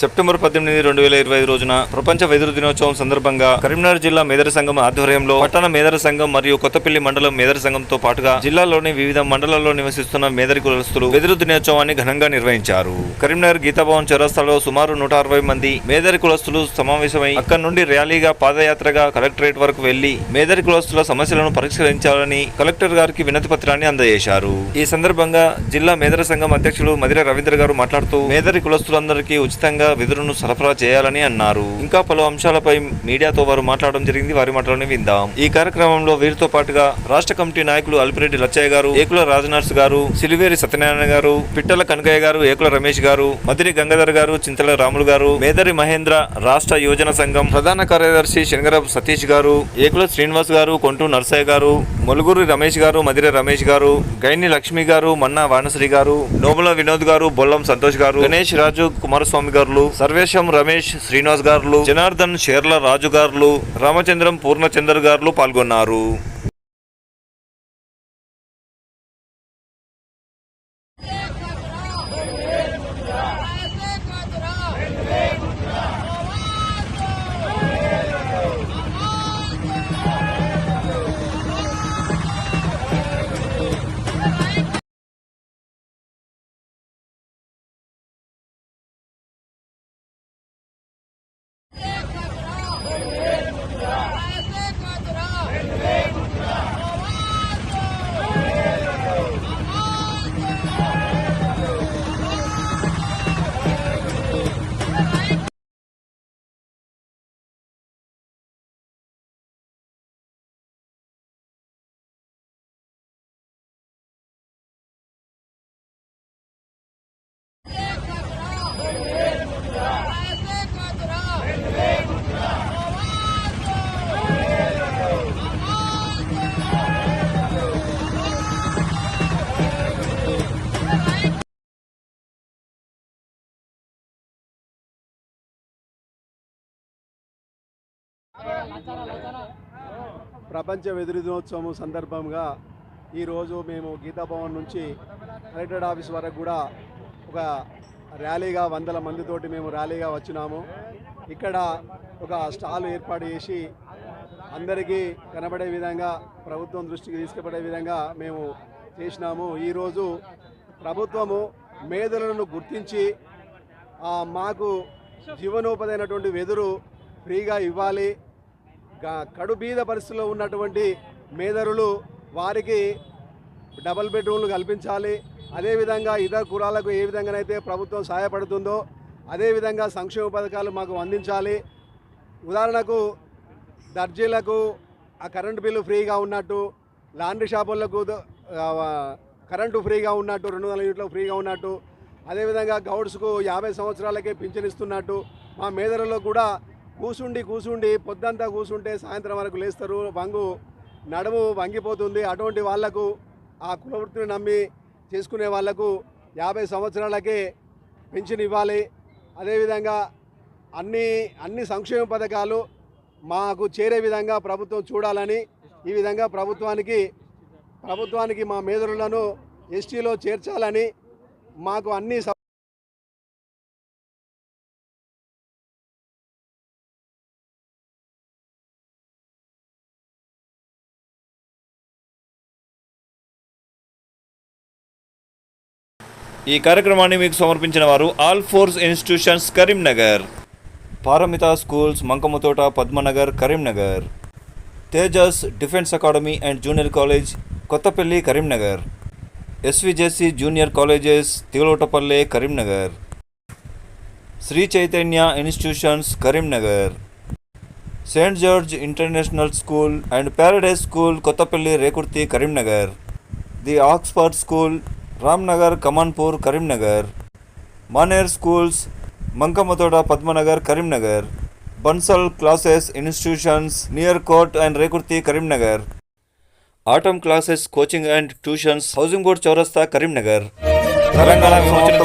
September పద్దెనిమిది రెండు వేల ఇరవై ఐదు రోజున ప్రపంచ వెదురు దినోత్సవం సందర్భంగా కరీంనగర్ జిల్లా మేదర సంఘం ఆధ్వర్యంలో పట్టణ మేదర సంఘం మరియు కొత్తపల్లి మండలం మేదర సంఘంతో పాటుగా జిల్లాలోని వివిధ మండలాల్లో నివసిస్తున్న మేదరి కులస్తులు వెదురు దినోత్సవాన్ని ఘనంగా నిర్వహించారు. కరీంనగర్ గీతాభవన్ చౌరస్తాలో సుమారు నూట అరవై మంది మేదరి కులస్తులు సమావేశమై అక్కడి నుండి ర్యాలీగా పాదయాత్రగా కలెక్టరేట్ వరకు వెళ్ళి మేదరి కులస్తుల సమస్యలను పరిష్కరించాలని కలెక్టర్ గారికి వినతి పత్రాన్ని అందజేశారు. ఈ సందర్భంగా జిల్లా మేదర సంఘం అధ్యక్షులు మదిర రవీంద్ర గారు మాట్లాడుతూ మేదరి కులస్తులందరికీ ఉచితంగా వెదురును సరఫరా చేయాలని అన్నారు. ఇంకా పలు అంశాలపై మీడియాతో వారు మాట్లాడడం జరిగింది. వారి మాటలను విందాం. ఈ కార్యక్రమంలో వీరితో పాటుగా రాష్ట్ర కమిటీ నాయకులు అల్పిరెడ్డి లచ్చయ్య గారు ఏకుల రాజనర్స్ గారు సిలివేరి సత్యనారాయణ గారు పిట్టల కనకయ్య గారు ఏకుల రమేష్ గారు మదిరి గంగాధర్ గారు చింతల రాములు గారు మేదరి మహేంద్ర రాష్ట్ర యోజన సంఘం ప్రధాన కార్యదర్శి శనగరపు సతీష్ గారు ఏకుల శ్రీనివాస్ గారు కొంటూ నర్సయ్య గారు మొలుగురు రమేష్ గారు మధిర రమేష్ గారు గైని లక్ష్మి గారు మన్నా వానశ్రీ గారు నోముల వినోద్ గారు బొల్లం సంతోష్ గారు గణేష్ రాజు కుమారస్వామి గారు సర్వేశం రమేష్ శ్రీనివాస్ గారు జనార్దన్ షేర్ల రాజు గారు రామచంద్రం పూర్ణచంద్ర గారు పాల్గొన్నారు. ప్రపంచ వెదురు దినోత్సవం సందర్భంగా ఈరోజు మేము గీతాభవన్ నుంచి కలెక్టరేట్ ఆఫీస్ వరకు కూడా ఒక ర్యాలీగా వందల మందితోటి మేము ర్యాలీగా వచ్చినాము. ఇక్కడ ఒక స్టాల్ ఏర్పాటు చేసి అందరికీ కనబడే విధంగా ప్రభుత్వం దృష్టికి తీసుకుపడే విధంగా మేము చేసినాము. ఈరోజు ప్రభుత్వము మేధలను గుర్తించి మాకు జీవనోపాధి అయినటువంటి వెదురు ఫ్రీగా ఇవ్వాలి. కడుబీద పరిస్థితిలో ఉన్నటువంటి మేదరులు వారికి డబల్ బెడ్రూమ్లు కల్పించాలి. అదేవిధంగా ఇతర కులాలకు ఏ విధంగానైతే ప్రభుత్వం సహాయపడుతుందో అదేవిధంగా సంక్షేమ పథకాలు మాకు అందించాలి. ఉదాహరణకు దర్జీలకు ఆ కరెంటు బిల్లు ఫ్రీగా ఉన్నట్టు లాండ్రీ షాపులకు కరెంటు ఫ్రీగా ఉన్నట్టు రెండు వందల యూనిట్లు ఫ్రీగా ఉన్నట్టు అదేవిధంగా గౌడ్స్కు యాభై సంవత్సరాలకే పింఛనిస్తున్నట్టు మా మేదరలో కూడా కూసుండి కూసుండి పొద్దంతా కూసుంటే సాయంత్రం వరకు లేస్తారు. వంగు నడుము వంగిపోతుంది. అటువంటి వాళ్ళకు ఆ కులవృత్తిని నమ్మి చేసుకునే వాళ్ళకు యాభై సంవత్సరాలకే పెన్షన్ ఇవ్వాలి. అదేవిధంగా అన్ని అన్ని సంక్షేమ పథకాలు మాకు చేరే విధంగా ప్రభుత్వం చూడాలని ఈ విధంగా ప్రభుత్వానికి ప్రభుత్వానికి మా మేధరులను ఎస్టీలో చేర్చాలని మాకు అన్ని ఈ కార్యక్రమాన్ని మీకు సమర్పించిన వారు all force institutions Karimnagar. Paramita schools Mankammathota Padmanagar Karimnagar. Tejas defence academy and junior college Kothapalli Karimnagar. SVJC junior colleges Thigalotapalle Karimnagar. Sri Chaitanya institutions Karimnagar. Saint George international school and paradise school Kothapalli Rekurthi Karimnagar. The Oxford school Ramnagar Kamanpur Karimnagar. Maner schools Mankammathota Padmanagar Karimnagar. Bansal classes institutions near court and Rekurthi Karimnagar. Atom classes coaching and tuitions housing board చౌరస్తా కరీంనగర్. తెలంగాణ విమోచన